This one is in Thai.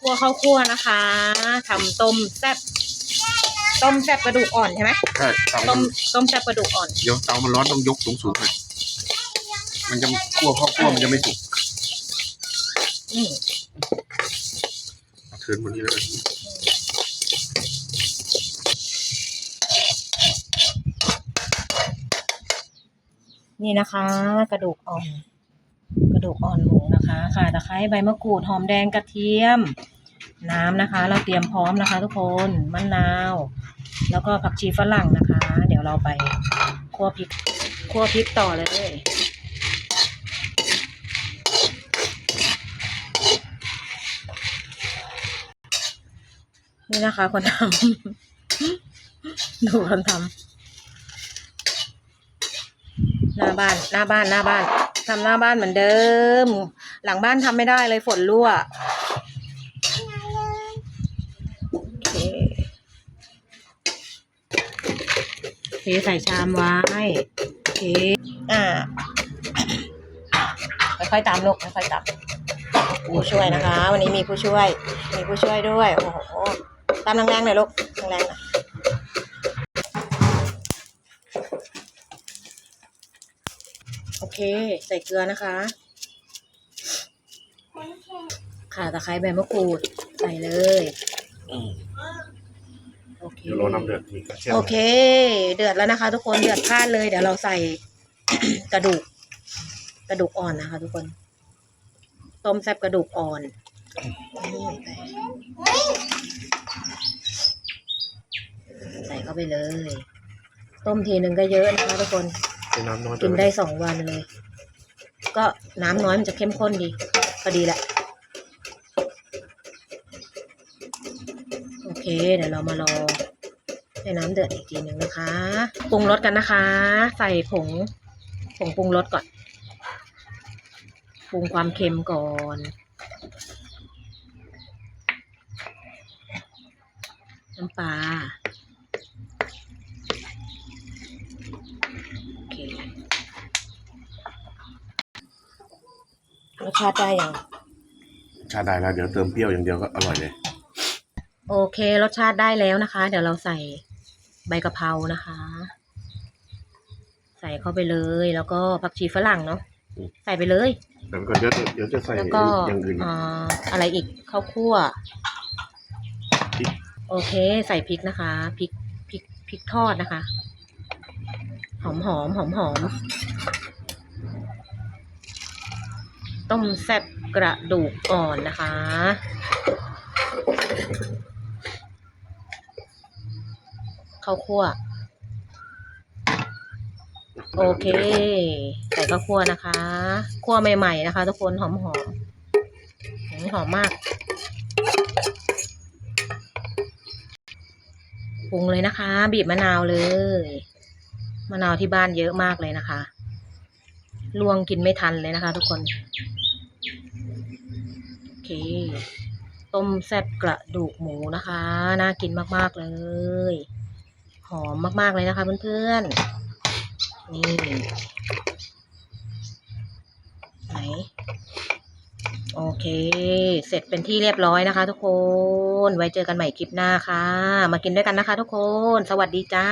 คั่วข้าวคั่วนะคะทำต้มแซ่บต้มแซ่บกระดูกอ่อนใช่ไหมใช่เตาต้มัมนต้มแซ่บกระดูกอ่อนเดี๋ยวเตามันร้อนต้องยกสูงสูงๆหน่อยมันจะคั่วข้าวคั่วมันจะไม่สุกอืมเอาเทิร์นวันนี้แล้วกันนี่นะคะ กระดูกอ่อนก ระดูกอ่อนหมูนะคะค่ะตะไคร้ใบมะกรูดหอมแดงกระเทียม น้ำนะคะ เราเตรียมพร้อมนะคะ ทุกคนมะนาว แล้วก็ผักชีฝรั่งนะคะ เดี๋ยวเราไปคั่วพริกคั่วพริกต่อเลยนี่นะคะคนทำ ดูคนทำ หน้าบ้าน หน้าบ้าน หน้าบ้านทำหน้าบ้านเหมือนเดิม หลังบ้านทำไม่ได้เลยฝนรั่วโอเคเทใส่ชามไว้โอเคอ่าค่อยๆตามลูกค่อยๆตามผู้ช่วยนะคะ วันนี้มีผู้ช่วย มีผู้ช่วยด้วย โอ้โห ตามแรงๆหน่อยลูกแรงๆหน่อย เค ใส่เกลือนะคะข่าตะไคร้ใบมะกรูด ใส่เลย โอเค เดี๋ยวรอน้ำเดือดอีกกระเทียมโอเค เดือดแล้วนะคะ ทุกคน เดือดพลาดเลย เดี๋ยวเราใส่ กระดูก กระดูกอ่อนนะคะ ทุกคน ต้มแซ่บกระดูกอ่อนนี่ใส่ใส่เข้าไปเลย ต้มทีหนึ่งก็เยอะนะคะทุกคน ใส่น้ำน้อยกินได้สองวันเลย ก็น้ำน้อยมันจะเข้มข้นดีพอดีแหละ โอเค เดี๋ยวเรามารอให้น้ำเดือดอีกทีหนึ่งนะคะ ปรุงรสกันนะคะ ใส่ผงผงปรุงรสก่อน ปรุงความเค็มก่อนน้ำปลา โอเค รสชาติได้ยังชาได้แล้วเดี๋ยวเติมเปรี้ยวอย่างเดียวก็อร่อยเลย โอเค รสชาติได้แล้วนะคะ เดี๋ยวเราใส่ใบกะเพรานะคะ ใส่เข้าไปเลย แล้วก็ผักชีฝรั่งเนาะอืม ใส่ไปเลยแต่ก่อนเดี๋ยวเดี๋ยวจะใส่แล้วก็อย่างอื่น อ่าอะไรอีกข้าวคั่ว พริก โอเค ใส่พริกนะคะพริกพริกพริกทอดนะคะ หอมหอมหอมหอม ต้มแซ่บกระดูกอ่อนนะคะ ข้าวคั่ว โอเค ใส่ข้าวคั่วนะคะ คั่วใหม่ ๆ นะคะ ทุกคนหอมหอมหืมหอมมากปรุงเลยนะคะ บีบมะนาวเลย มะนาวที่บ้านเยอะมากเลยนะคะ ลวงกินไม่ทันเลยนะคะ ทุกคน โอเค ต้มแซ่บกระดูกหมูนะคะ น่ากินมากๆเลย หอมมากๆเลยนะคะเพื่อนๆ นี่ ไหน โอเค เสร็จเป็นที่เรียบร้อยนะคะ ทุกคน ไว้เจอกันใหม่คลิปหน้าค่ะ มากินด้วยกันนะคะ ทุกคน สวัสดีจ้า